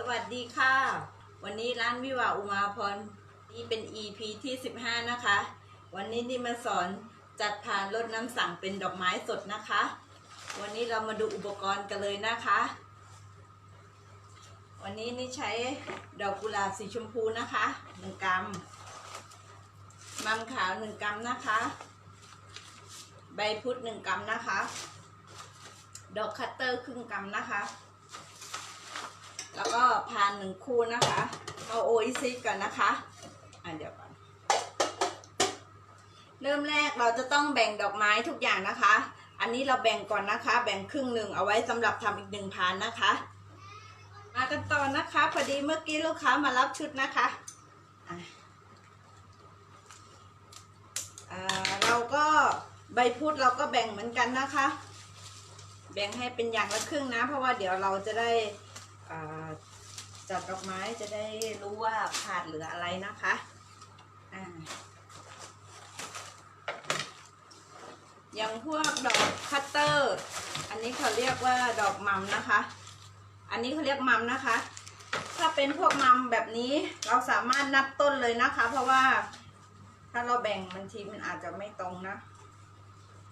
สวัสดีค่ะ วันนี้ร้านวิวาอุมาพรนี่เป็น EP ที่ 15 นะคะ วันนี้นี่มาสอนจัดผ่านรดน้ำสั่งเป็นดอกไม้สดนะคะ วันนี้เรามาดูอุปกรณ์กันเลยนะคะ วันนี้นี่ใช้ดอกกุหลาบสีชมพูนะคะ1กรัมมัมขาว1กรัมนะคะ ใบพุด1กรัมนะคะ ดอกคัตเตอร์ครึ่งกรัมนะคะ พานหนึ่งคู่นะคะ เอาโออิซิก่อนนะคะอะเดี๋ยวก่อนเริ่มแรกเราจะต้องแบ่งดอกไม้ทุกอย่างนะคะ อันนี้เราแบ่งก่อนนะคะ แบ่งครึ่งหนึ่งเอาไว้สำหรับทำอีกหนึ่งพานนะคะ มากันต่อนะคะพอดีเมื่อกี้ลูกค้ามารับชุดนะคะเราก็ใบพุดเราก็แบ่งเหมือนกันนะคะ แบ่งให้เป็นอย่างละครึ่งนะ เพราะว่าเดี๋ยวเราจะได้ จัดดอกไม้จะได้รู้ว่าขาดเหลืออะไรนะคะอ่าอย่างพวกดอกคัตเตอร์ อันนี้เขาเรียกว่าดอกมัมนะคะ อันนี้เขาเรียกมัมนะคะ ถ้าเป็นพวกมัมแบบนี้เราสามารถนับต้นเลยนะคะ เพราะว่าถ้าเราแบ่งบางทีมันอาจจะไม่ตรงนะ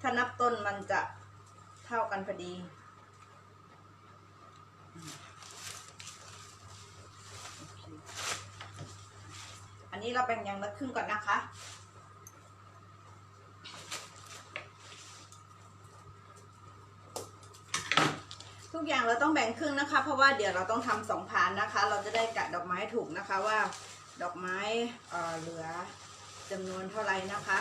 ถ้านับต้นมันจะเท่ากันพอดี นี้เราแบ่งอย่างละครึ่งก่อนนะคะ ทุกอย่างเราต้องแบ่งครึ่งนะคะ เพราะว่าเดี๋ยวเราต้องทำสองพานนะคะ เราจะได้กะดอกไม้ถูกนะคะว่าดอกไม้เอ่อเหลือจำนวนเท่าไหร่นะคะ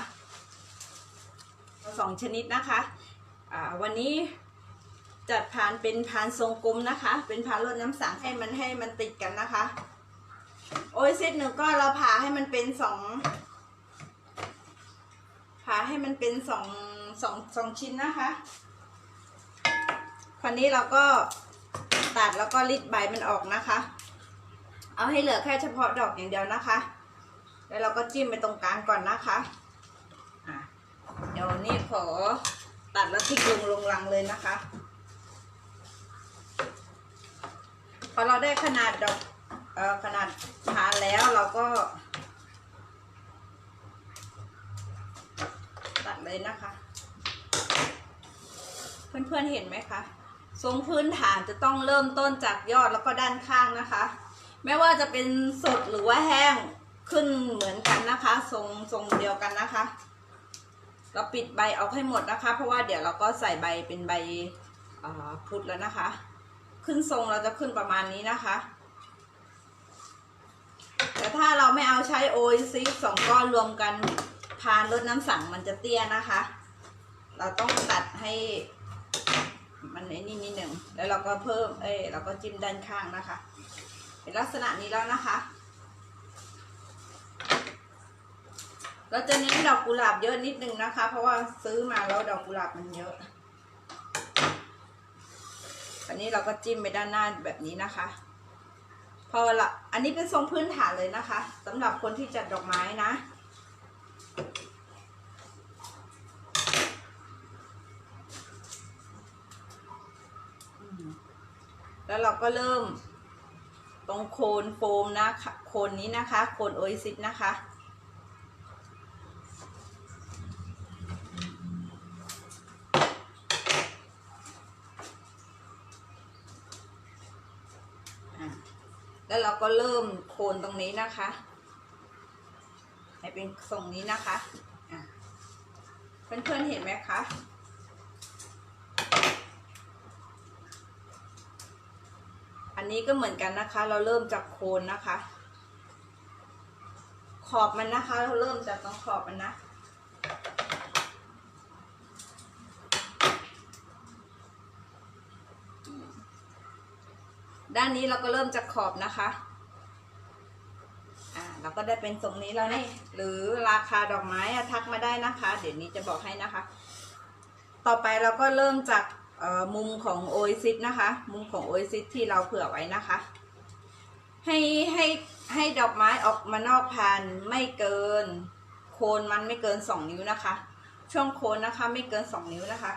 สองชนิดนะคะวันนี้จัดพานเป็นพานทรงกลมนะคะ เป็นพานรดน้ำสังให้มันให้มันติดกันนะคะ โอ้ยเซตหนึ่งก็เราผ่าให้มันเป็นสองผ่าให้มันเป็นสองสองสองชิ้นนะคะ คราวนี้เราก็ตัดแล้วก็รีดใบมันออกนะคะ เอาให้เหลือแค่เฉพาะดอกอย่างเดียวนะคะ แล้วเราก็จิ้มไปตรงกลางก่อนนะคะเดี๋ยวนี้ขอตัดแล้วทิ้งลงลงรังเลยนะคะ พอเราได้ขนาดดอก ขนาดทานแล้วเราก็ ตัดเลยนะคะ เพื่อนๆเห็นไหมคะทรงพื้นฐานจะต้องเริ่มต้นจากยอดแล้วก็ด้านข้างนะคะ ไม่ว่าจะเป็นสดหรือว่าแห้งขึ้นเหมือนกันนะคะทรงทรงเดียวกันนะคะ เราปิดใบเอาให้หมดนะคะ เพราะว่าเดี๋ยวเราก็ใส่ใบเป็นใบพุทธแล้วนะคะ ขึ้นทรงเราจะขึ้นประมาณนี้นะคะ แต่ถ้าเราไม่เอาใช้โอซิสองก้อนรวมกันพานลดน้ำสั่งมันจะเตี้ยนะคะ เราต้องตัดให้ มันไอ้นี่นิดหนึ่งแล้วเราก็เพิ่ม เอ้ยเราก็จิ้มด้านข้างนะคะ เป็นลักษณะนี้แล้วนะคะ เราจะเน้นดอกกุหลาบเยอะนิดนึงนะคะ เพราะว่าซื้อมาแล้วดอกกุหลาบมันเยอะอันนี้เราก็จิ้มไปด้านหน้าแบบนี้นะคะ พอละอันนี้เป็นทรงพื้นฐานเลยนะคะสำหรับคนที่จัดดอกไม้นะ แล้วเราก็เริ่มตรงโคนโฟมนะคะโคนนี้นะคะ โคนโออิซิสนะคะ แล้วเราก็เริ่มโคนตรงนี้นะคะ ให้เป็นทรงนี้นะคะเพื่อนๆเห็นไหมคะอันนี้ก็เหมือนกันนะคะ เราเริ่มจากโคนนะคะ ขอบมันนะคะ เราเริ่มจากตรงขอบมันนะ ด้านนี้เราก็เริ่มจากขอบนะคะอ่าเราก็ได้เป็นทรงนี้แล้วนี่หรือราคาดอกไม้อะทักมาได้นะคะ เดี๋ยวนี้จะบอกให้นะคะ ต่อไปเราก็เริ่มจากมุมของโอซิสนะคะ มุมของโอซิสที่เราเผื่อไว้นะคะ ให้ให้ให้ดอกไม้ออกมานอกพานไม่เกิน โคนมันไม่เกินสองนิ้วนะคะ ช่วงโคนนะคะไม่เกินสองนิ้วนะคะ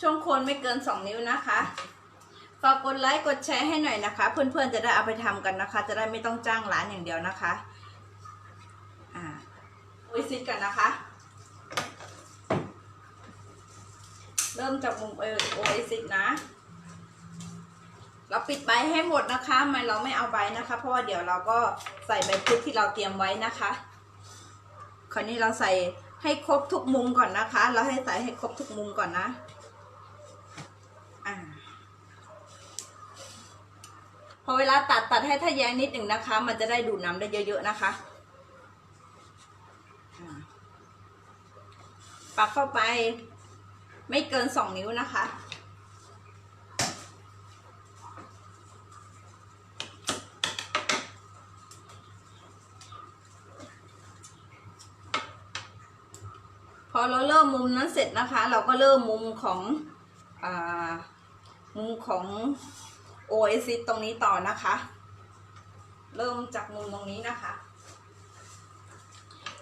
ช่วงโคนไม่เกินสองนิ้วนะคะ ฝากกดไลค์กดแชร์ให้หน่อยนะคะ เพื่อนๆจะได้เอาไปทำกันนะคะ จะได้ไม่ต้องจ้างร้านอย่างเดียวนะคะอ่าวิซิตกันนะคะ เริ่มจากมุมโอเอซิตนะ เราปิดใบให้หมดนะคะไม่เราไม่เอาใบนะคะ เพราะว่าเดี๋ยวเราก็ใส่ใบพริกที่เราเตรียมไว้นะคะ คราวนี้เราใส่ให้ครบทุกมุมก่อนนะคะ เราให้ใส่ให้ครบทุกมุมก่อนนะ อ่า พอเวลาตัดตัดให้ถ้าแย้งนิดหนึ่งนะคะ มันจะได้ดูดน้ำได้เยอะๆนะคะอ่าปักเข้าไปไม่เกินสองนิ้วนะคะ พอเราเริ่มมุมนั้นเสร็จนะคะ เราก็เริ่มมุมของอมุมของ โอเอซิตตรงนี้ต่อนะคะ เริ่มจากมุมตรงนี้นะคะ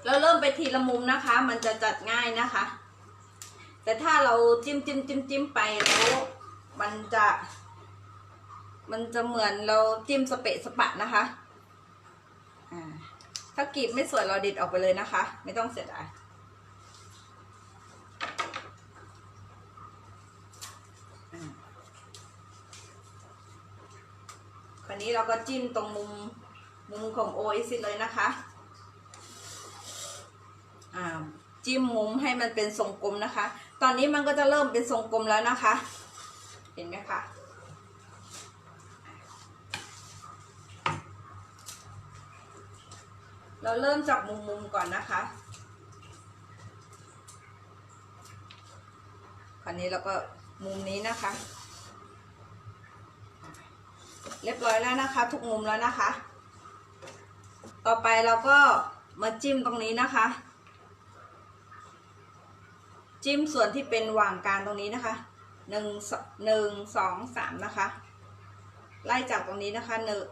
เราเริ่มไปทีละมุมนะคะ มันจะจัดง่ายนะคะ แต่ถ้าเราจิ้มจิ้มจิ้มจิ้มไปแล้วมันจะ มันจะเหมือนเราจิ้มสเปะสปะนะคะถ้ากรีบไม่สวยเราดิดออกไปเลยนะคะ ไม่ต้องเสียดาย คราว นี้เราก็จิ้มตรงมุมมุมของโอเอซิเลยนะคะอ่าจิ้มมุมให้มันเป็นทรงกลมนะคะ ตอนนี้มันก็จะเริ่มเป็นทรงกลมแล้วนะคะ เห็นไหมคะเราเริ่มจากมุมมุมก่อนนะคะคราวนี้เราก็มุมนี้นะคะ เรียบร้อยแล้วนะคะ ทุกมุมแล้วนะคะ ต่อไปเราก็มาจิ้มตรงนี้นะคะ จิ้มส่วนที่เป็นหว่างกลางตรงนี้นะคะหนึ่งหนึ่งสองสามนะคะ ไล่จากตรงนี้นะคะหนึ่ง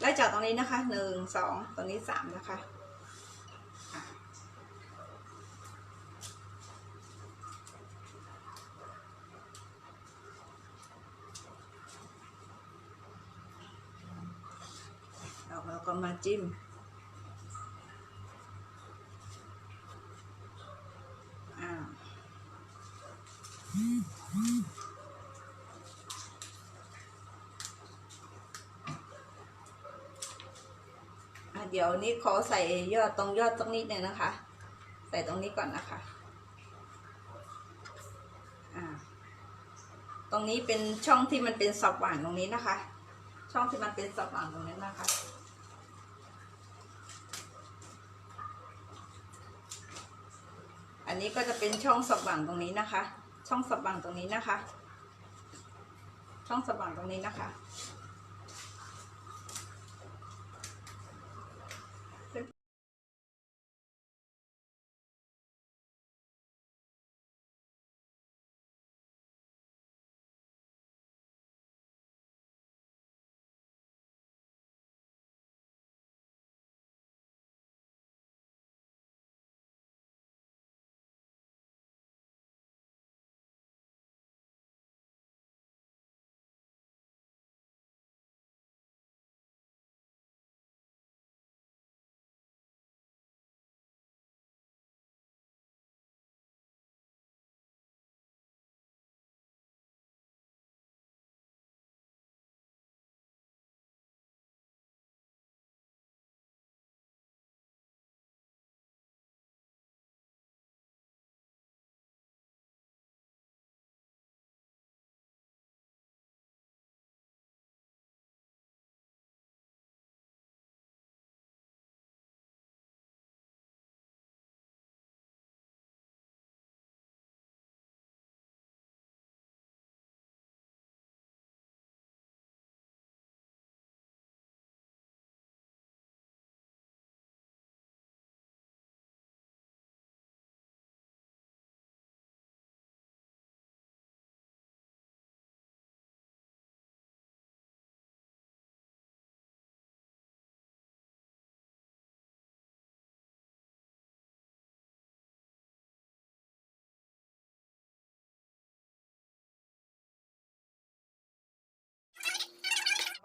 ไล่จากตรงนี้นะคะหนึ่งสองตรงนี้สามนะคะอะเราเราก็ มาจิ้มอ่าอะเดี๋ยวนี้ขอใส่ยอดตรงยอดตรงนี้หนึ่งนะคะ ใส่ตรงนี้ก่อนนะคะตรงนี้เป็นช่องที่มันเป็นสับหว่างตรงนี้นะคะ ช่องที่มันเป็นสับหว่างตรงนี้นะคะ นี้ก็จะเป็นช่องสว่างตรงนี้นะคะ ช่องสว่างตรงนี้นะคะ ช่องสว่างตรงนี้นะคะ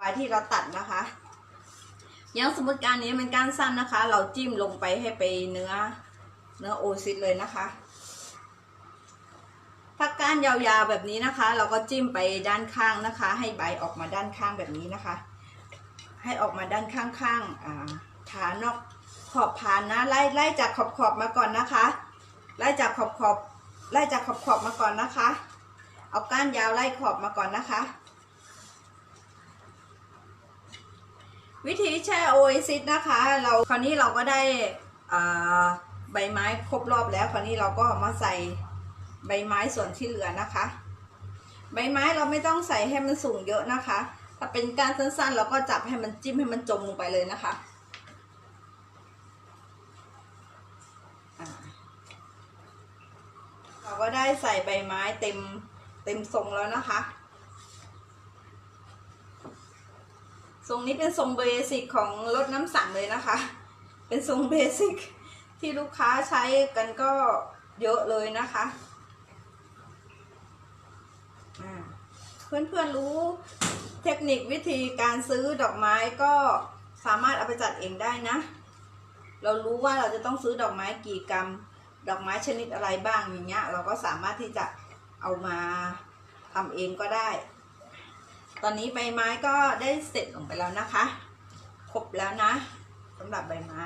ลายที่เราตัดนะคะอย่างสมมติการนี้เป็นก้ารสั้นนะคะ เราจิ้มลงไปให้ไปเนื้อเนื้อโอซิสเลยนะคะถ้าก้านยาวๆแบบนี้นะคะ เราก็จิ้มไปด้านข้างนะคะ ให้ใบออกมาด้านข้างแบบนี้นะคะ ให้ออกมาด้านข้างๆาฐานนอกขอบผ่านนะไล่ไล่จากขอบขอบมาก่อนนะคะ ไล่จากขอบขอบไล่จากขอบขอบมาก่อนนะคะ เอาก้านยาวไล่ขอบมาก่อนนะคะ วิธีแช่โอเอซิสนะคะ เราคราวนี้เราก็ได้ใบไม้ครบรอบแล้วคราวนี้เราก็มาใส่ใบไม้ส่วนที่เหลือนะคะ ใบไม้เราไม่ต้องใส่ให้มันสูงเยอะนะคะ ถ้าเป็นการสั้นๆ เราก็จับให้มันจิ้มให้มันจมลงไปเลยนะคะเราก็ได้ใส่ใบไม้เต็มเต็มทรงแล้วนะคะ ทรงนี้เป็นทรงเบสิกของรถน้ำสั่งเลยนะคะ เป็นทรงเบสิกที่ลูกค้าใช้กันก็เยอะเลยนะคะอ่าเพื่อนๆรู้เทคนิควิธีการซื้อดอกไม้ก็สามารถเอาไปจัดเองได้นะ เรารู้ว่าเราจะต้องซื้อดอกไม้กี่กรัม ดอกไม้ชนิดอะไรบ้างอย่างเงี้ย เราก็สามารถที่จะเอามาทำเองก็ได้ ตอนนี้ใบไม้ก็ได้เสร็จลงไปแล้วนะคะ ครบแล้วนะสำหรับใบไม้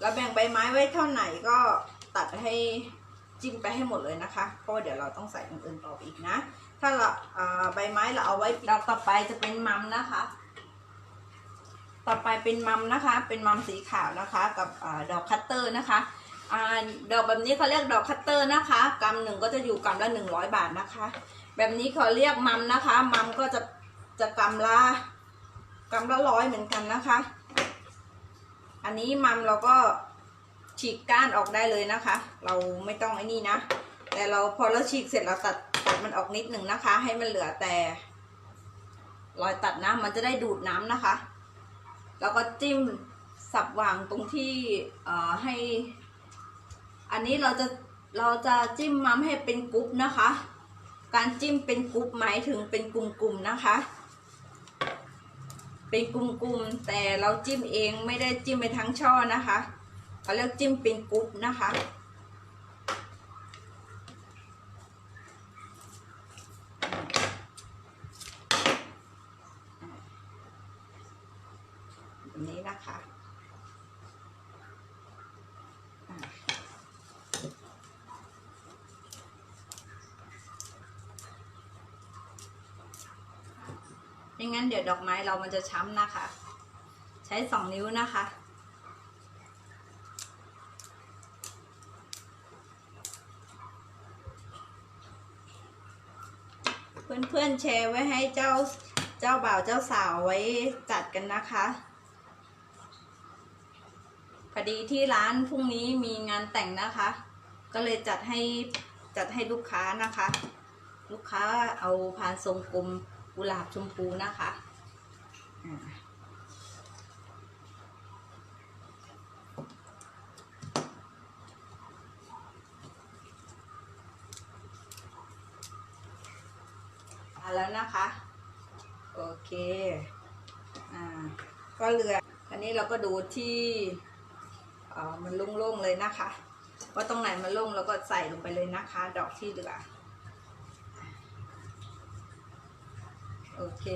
เราแบ่งใบไม้ไว้เท่าไหนก็ตัดให้จิ้มไปให้หมดเลยนะคะเพราะเดี๋ยวเราต้องใส่อื่นๆต่ออีกนะ ถ้าเราเใบไม้เราเอาไว้ดอกต่อไปจะเป็นมัมนะคะ ต่อไปเป็นมัมนะคะ เป็นมัมสีขาวนะคะ กับอดอกคัตเตอร์นะคะอดอกแบบนี้เขาเรียกดอกคัตเตอร์นะคะกำหนึ่งก็จะอยู่กำละหนึ่งร้อยบาทนะคะ แบบนี้เขาเรียกมัมนะคะ มัมก็จะจะกำละกำละร้อยเหมือนกันนะคะ อันนี้มัมเราก็ฉีกก้านออกได้เลยนะคะ เราไม่ต้องไอ้นี่นะ แต่เราพอเราฉีกเสร็จเราตัดตัดมันออกนิดหนึ่งนะคะ ให้มันเหลือแต่ รอยตัดนะมันจะได้ดูดน้ำนะคะ แล้วก็จิ้มสับวางตรงที่เอ่อให้ อันนี้เราจะเราจะจิ้มมัมให้เป็นกรุ๊ปนะคะ การจิ้มเป็นกรุ๊ปหมายถึงเป็นกลุ่มๆนะคะ เป็นกลุ่มๆแต่เราจิ้มเองไม่ได้จิ้มไปทั้งช่อนะคะเขาเรียกจิ้มเป็นกรุ๊ปนะคะ แบบนี้นะคะอะไม่ งั้นเดี๋ยวดอกไม้เรามันจะช้ำนะคะ ใช้สองนิ้วนะคะ เพื่อนๆแชร์ไว้ให้เจ้าเจ้าบ่าวเจ้าสาวไว้จัดกันนะคะพอดีที่ร้านพรุ่งนี้มีงานแต่งนะคะ ก็เลยจัดให้จัดให้ลูกค้านะคะ ลูกค้าเอาพานทรงกลม กุหลาบชมพูนะคะอ่ามาแล้วนะคะ โอเค อ่า ก็เหลืออันนี้เราก็ดูที่เออมันโล่งๆเลยนะคะ ว่าตรงไหนมันโล่งเราก็ใส่ลงไปเลยนะคะ ดอกที่เหลือ โอ เค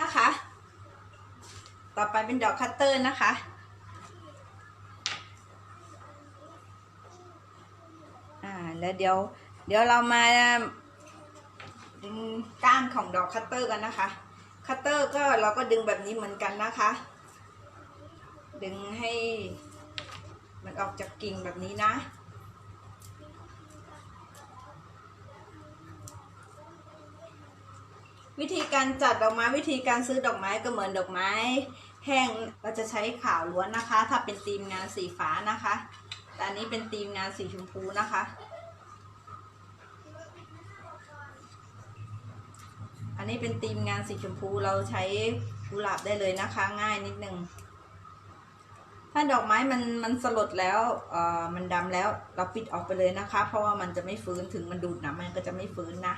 นะคะ ต่อไปเป็นดอกคัตเตอร์นะคะ อ่าแล้วเดี๋ยว เดี๋ยวเรามาดึงก้านของดอกคัตเตอร์กันนะคะ คัตเตอร์ก็เราก็ดึงแบบนี้เหมือนกันนะคะ ดึงให้มันออกจากกิ่งแบบนี้นะ วิธีการจัดดอกไม้วิธีการซื้อดอกไม้ก็เหมือนดอกไม้ แห้งเราจะใช้ขาวล้วนนะคะ ถ้าเป็นธีมงานสีฟ้านะคะแต่อันนี้เป็นธีมงานสีชมพูนะคะ อันนี้เป็นธีมงานสีชมพูเราใช้กุหลาบได้เลยนะคะ ง่ายนิดนึงถ้าดอกไม้มันมันสลดแล้วเอ่อมันดำแล้วเราปิดออกไปเลยนะคะ เพราะว่ามันจะไม่ฟื้นถึงมันดูดน้ำมันก็จะไม่ฟื้นนะ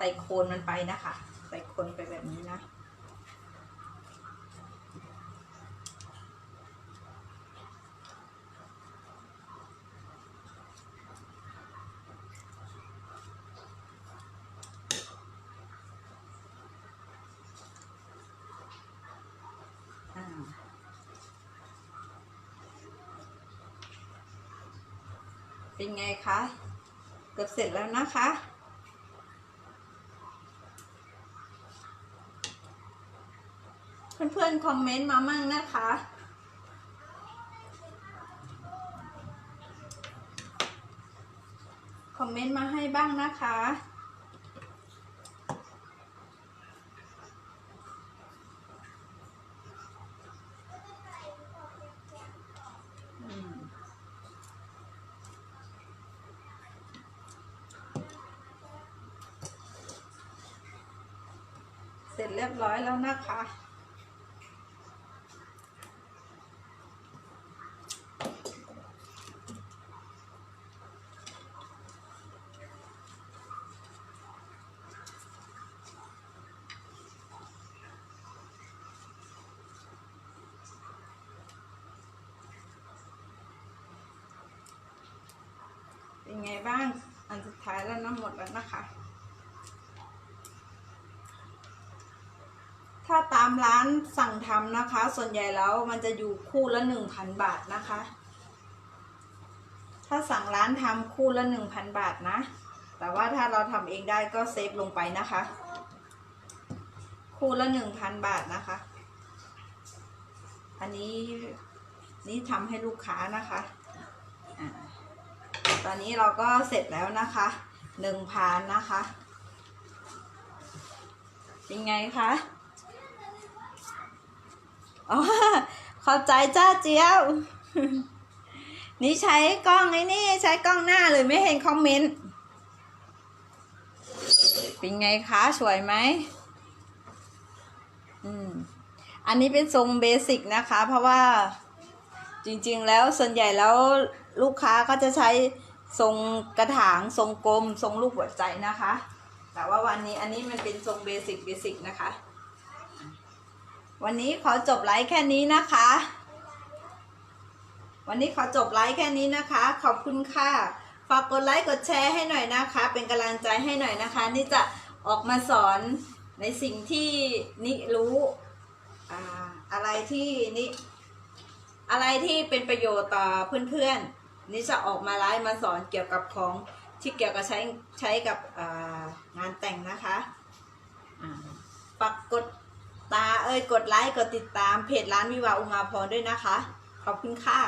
ใส่โคนมันไปนะคะ ใส่คนไปแบบนี้นะอ่าเป็นไงคะ เกือบเสร็จแล้วนะคะ เพื่อนๆคอมเมนต์มามั่งนะคะ คอมเมนต์มาให้บ้างนะคะเสร็จเรียบร้อยแล้วนะคะ เป็นไงบ้าง อันสุดท้ายแล้วน้ำหมดแล้ว นะคะ ถ้าตามร้านสั่งทำนะคะ ส่วนใหญ่แล้วมันจะอยู่คู่ละหนึ่งพันบาทนะคะ ถ้าสั่งร้านทำคู่ละหนึ่งพันบาทนะ แต่ว่าถ้าเราทำเองได้ก็เซฟลงไปนะคะ คู่ละหนึ่งพันบาทนะคะ อันนี้นี่ทำให้ลูกค้านะคะอ่าตอนนี้เราก็เสร็จแล้วนะคะ หนึ่งพานนะคะ เป็นไงคะอ๋อขอบใจจ้าเจียวนี่ใช้กล้องไอ้นี่ ใช้กล้องหน้าเลยไม่เห็นคอมเมนต์ เป็นไงคะสวยไหมอืม อันนี้เป็นทรงเบสิกนะคะ เพราะว่าจริงๆแล้วส่วนใหญ่แล้วลูกค้าก็จะใช้ ทรงกระถางทรงกลม ทรงลูกหัวใจนะคะ แต่ว่าวันนี้อันนี้มันเป็นทรงเบสิกเบสิกนะคะ วันนี้ขอจบไลฟ์แค่นี้นะคะ วันนี้ขอจบไลฟ์แค่นี้นะคะ ขอบคุณค่ะฝากกดไลค์กดแชร์ให้หน่อยนะคะ เป็นกำลังใจให้หน่อยนะคะ นี่จะออกมาสอนในสิ่งที่นิรู้อ่าอะไรที่นิอะไรที่เป็นประโยชน์ต่อเพื่อนๆ นี่จะออกมาไลฟ์มาสอนเกี่ยวกับของที่เกี่ยวกับใช้ใช้กับงานแต่งนะคะฝากกดตาเอ้ยกดไลค์กดติดตามเพจร้านวิวาอุมาพรด้วยนะคะ ขอบคุณค่ะ